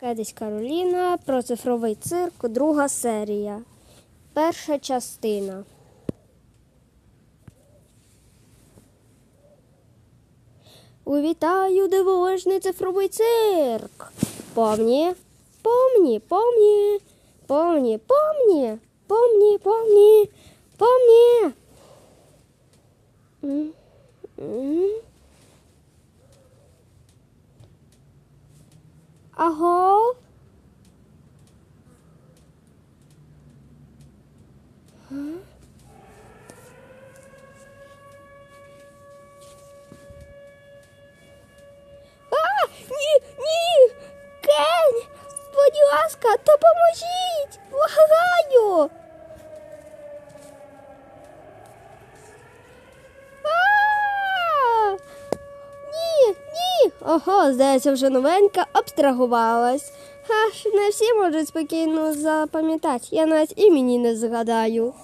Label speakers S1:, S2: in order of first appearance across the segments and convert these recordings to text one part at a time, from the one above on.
S1: Кедись Кароліна про цифровий цирк, друга серія. Перша частина. Увітаю дивовижний цифровий цирк. Помні, помні, помні, помні, помні, помні, помні, помні. М, м. Ого, здається, вже новенька абстрагувалась. Ха, не всі можуть спокійно запам'ятати. Я навіть імені не згадаю.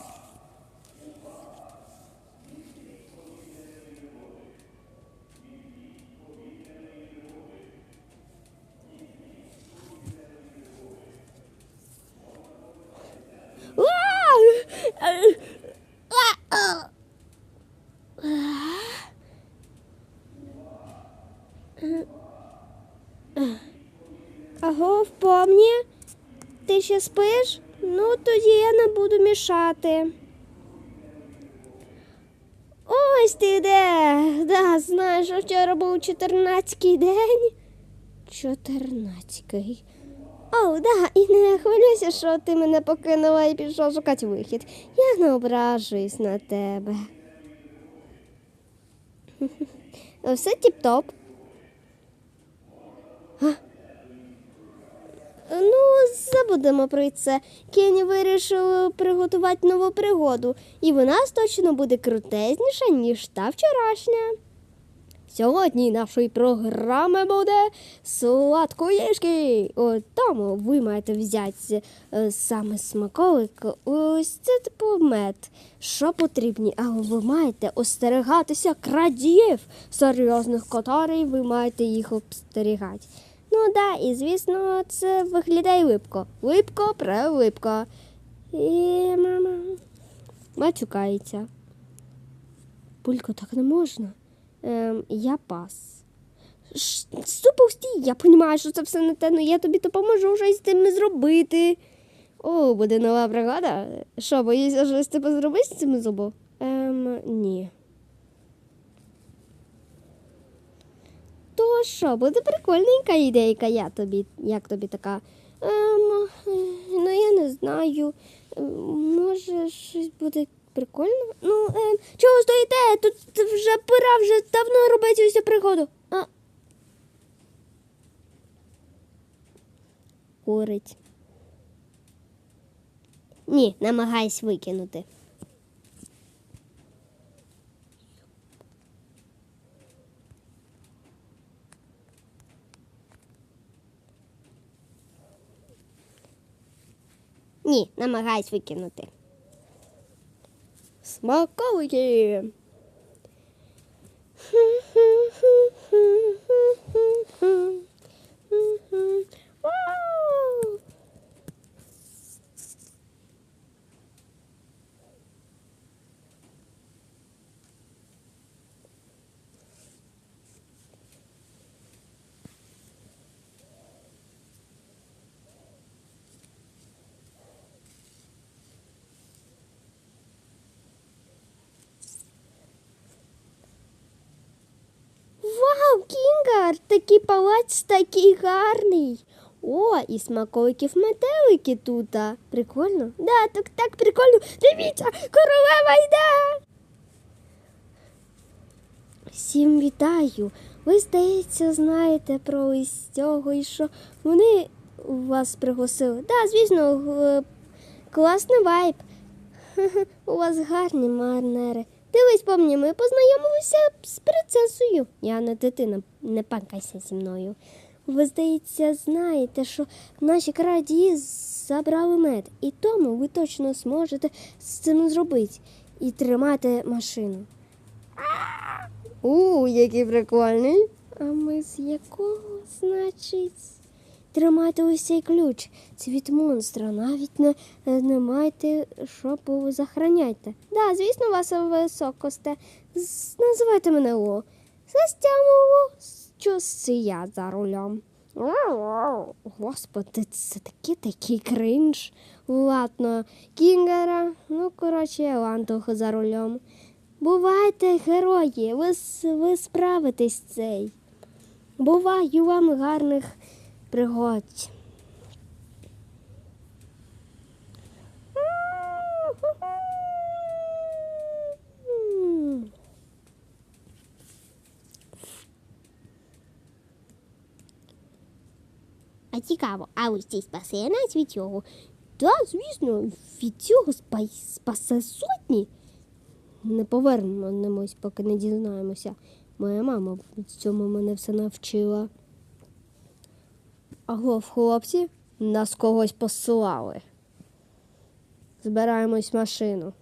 S1: Аго, помні? Ти ще спиш? Ну, тоді я не буду мішати. Ось ти де. Да, знаєш, вчора був 14-й день. 14-й. О, да, і не хвилюйся, що ти мене покинула і пішов шукати вихід. Я не ображуюсь на тебе. Все тіп-топ. Ну, забудемо про це. Кені вирішив приготувати нову пригоду, і вона точно буде крутезніша, ніж та вчорашня. Сьогодні нашої програми буде сладкоїжки. Тому ви маєте взяти е, саме смаколик. Ось це типу мед. Що потрібні, але ви маєте остерігатися крадіїв серйозних котарів, ви маєте їх обстерігати. Ну да, і звісно, це виглядає липко. Липко, прилипко. І мама матюкається. Пулько, так не можна. Ем, я пас. Стій, я розумію, що це все не те, але я тобі допоможу щось з тим зробити. О, буде нова пригода. Що, боїшся щось тебе зробити з цим зубом? Ем, ні. То що, буде прикольненька ідейка, я тобі, як тобі така. Ем, ну я не знаю. Ем, Може, щось буде прикольно? Ну, ем, чого стоїте? Тут вже пора вже давно робити ось пригоду. А. Курить. Ні, намагайся викинути. Ні, намагайся викинути. Смаколики. Кінгар, такий палац такий гарний. О, і смаколиків метелики тут. Прикольно? Да, так так прикольно. Дивіться, королева йде. Всім вітаю. Ви, здається, знаєте про ось цього і що вони вас пригласили. Да, звісно, класний вайб. У вас гарні манери. Дивись, помні, ми познайомилися з принцесою. Я не дитина, не панкайся зі мною. Ви, здається, знаєте, що наші крадії забрали мед, і тому ви точно зможете з цим зробити і тримати машину. У, який прикольний. А ми з якого, значить, Тримайте цей ключ. Це від монстра. Навіть не, е, не маєте, що захороняйте. Да, звісно, ваша високосте. З- Називайте мене О. Застямово, що я за рулем. Господи, це такий такий кринж. Ладно, Кінгера, ну, коротше, Лантух за рулем. Бувайте, герої, ви, ви справитесь цей. Буваю вам гарних пригод. А цікаво, а ось цей спасе від цього. Так, звісно, від цього спа- спасе сотні. Не повернемось, поки не дізнаємося. Моя мама в цьому мене все навчила. Аго, хлопці, нас когось посилали. Збираємось в машину.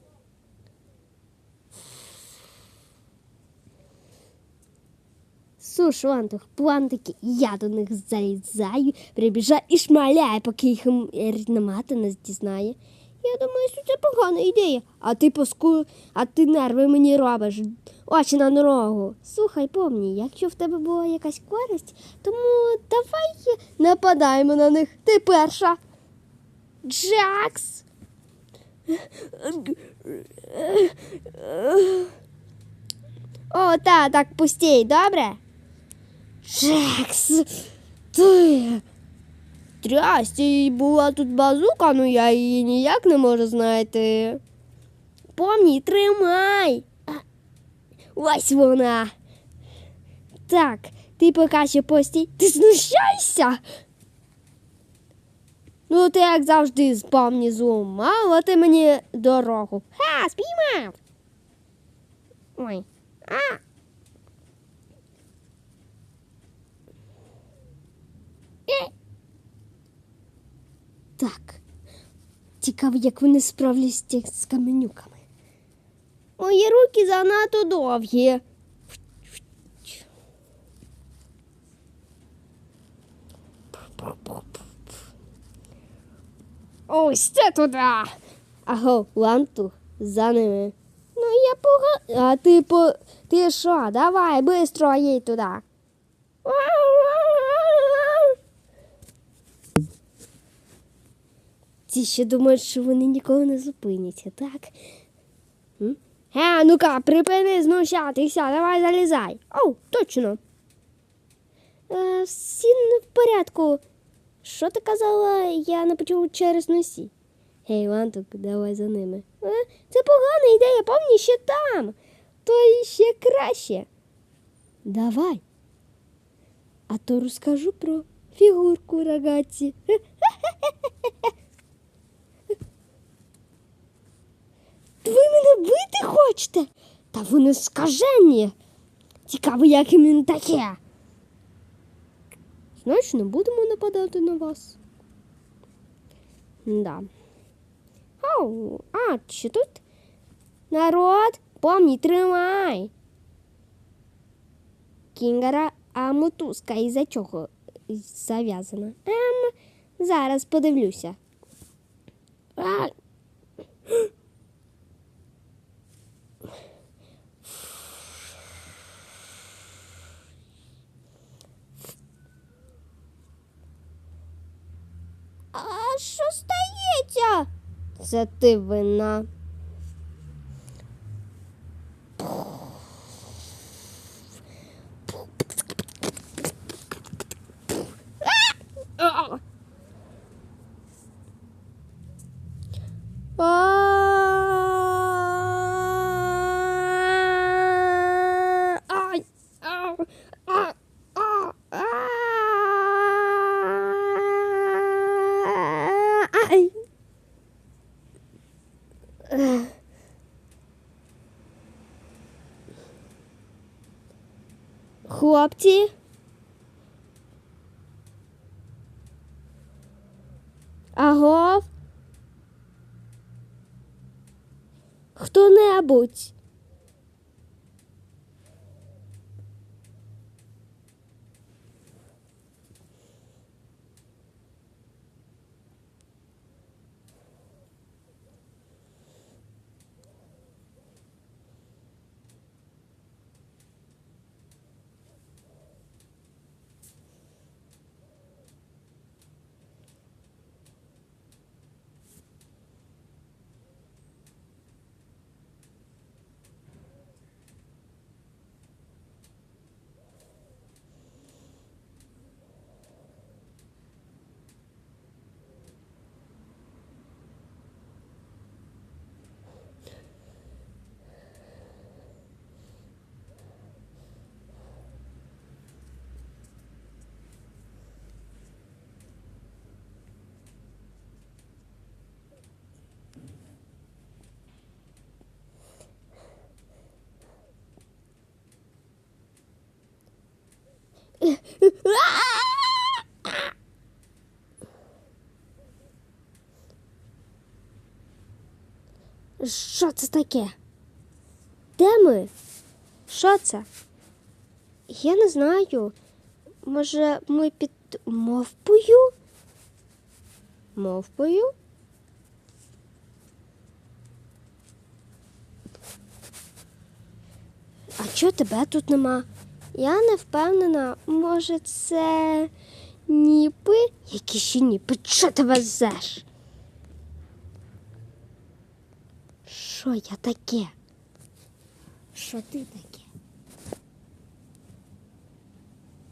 S1: Суш, Лантух, плантики, я до них залізаю, прибіжаю і шмаляю, поки їх рідна не дізнає. Я думаю, що це погана ідея. А ти поску... а ти нерви мені робиш. Очі на дорогу. Слухай, помні, якщо в тебе була якась користь, тому давай нападаємо на них. Ти перша. Джакс. О, та, так пустій, добре? Джекс, ти. Трясті, була тут базука, ну я її ніяк не можу знайти. Помні, тримай. Ось вона. Так, ти поки що постій. Ти знущайся. Ну, ти як завжди з помні зламала ти мені дорогу. Ха, спіймав. Ой. А. Е. Так. Цікаво, як вони справляться з каменюками. Мої руки занадто довгі. Ось це туди. Аго, лантух за ними. Ну я пога. А ти по. Ти що? Давай, бистро їдь туди. Ці ще думають, що вони ніколи не зупиняться, так? М? Е, ну-ка, припини знущатися, давай залізай. Оу, точно. Е, всі не в порядку. Що ти казала, я не почув через носі. Гей, Лантук, давай за ними. Е, це погана ідея, помні, ще там. То ще краще. Давай. А то розкажу про фігурку рогатці. Ви мене бити хочете? Та вони скажені. Цікаво, як їм таке. Значить, не будемо нападати на вас. Да. Оу, а, що тут? Народ, помні, тримай. Кінгера, а мотузка із-за чого зав'язана? Ем, зараз подивлюся. А. А що стається? Це ти вина. А! А! Ай! Ау! А! А! А! Ай! Хлопці. Агов. Хто-небудь. Що це таке? Де ми? Що це? Я не знаю. Може, ми під мовпою? Мовпою? А чого тебе тут нема? Я не впевнена, може, це ніпи? Які ще ніпи? Що ти везеш? Що я таке? Що ти таке?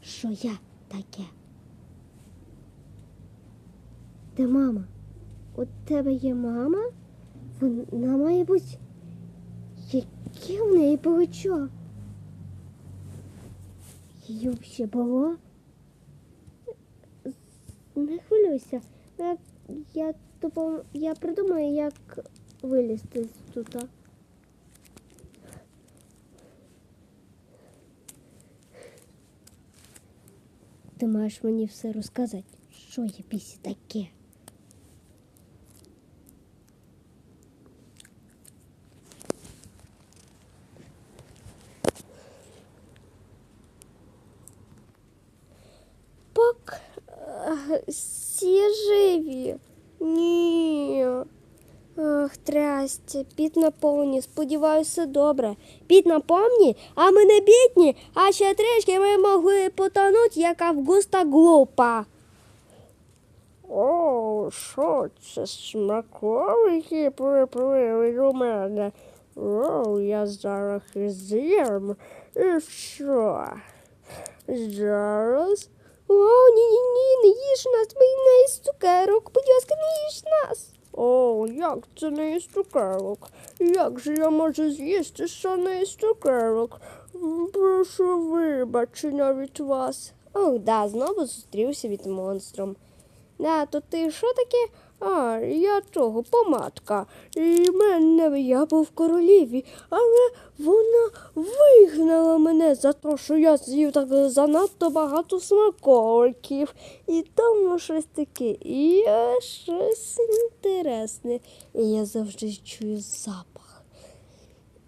S1: Що я таке? Де мама? У тебе є мама? Вона має бути. Яке в неї плечо? Її взагалі було? Не хвилюйся. Я, я, допом... я придумаю, як вилізти з тут. Ти маєш мені все розказати, що є пісі таке. Пок е, всі живі. Ні. Ах, трясця, під на повні, сподіваюся, добре. Під на повні, а ми не бідні, а ще трішки ми могли потонути, як Августа глупа. О, що це смаколики приплили до мене? О, я зараз з'їм. І що? Зараз. О, ні, ні, ні, не їж нас, ми не із цукерок. Будь ласка, не їж нас. О, як це не із цукерок? Як же я можу з'їсти, що не із цукерок? Прошу вибачення від вас. Ох, да, знову зустрівся від монстром. Да, то ти що таке? А, я того, помадка. І мене я був короліві, але вона вигнала мене за те, що я з'їв так занадто багато смаколиків. І тому щось таке. І щось інтересне. І я завжди чую запах.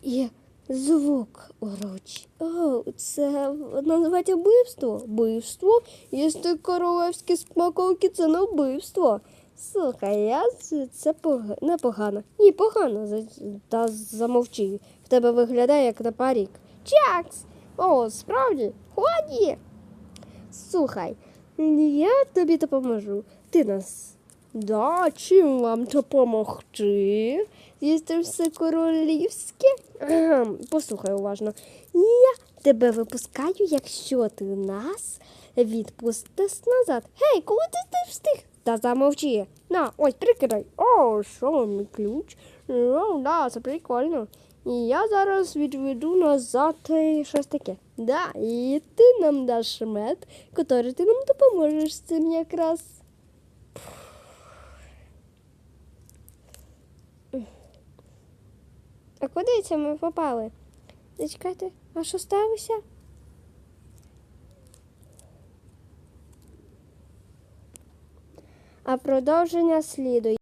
S1: І звук орочі. О, це називається вбивство. Вбивство. Їсти королевські смаколики це не вбивство. Слухай, я це пог- непогано. Ні, погано. Та замовчи. В тебе виглядає як на парік. Чакс! О, справді? Ході. Слухай, я тобі допоможу. Ти нас. Да, чим вам допомогти? З'їсти все королівське? Послухай уважно. Я тебе випускаю, якщо ти нас відпустиш назад. Гей, коли ти встиг? Та замовчи. На, ось прикидай. О, що мій ключ? О, да, це прикольно. І я зараз відведу назад і щось таке. Да, і ти нам даш мед, який ти нам допоможеш з цим якраз. А куди це ми попали? Зачекайте, а що сталося? А продовження слідує.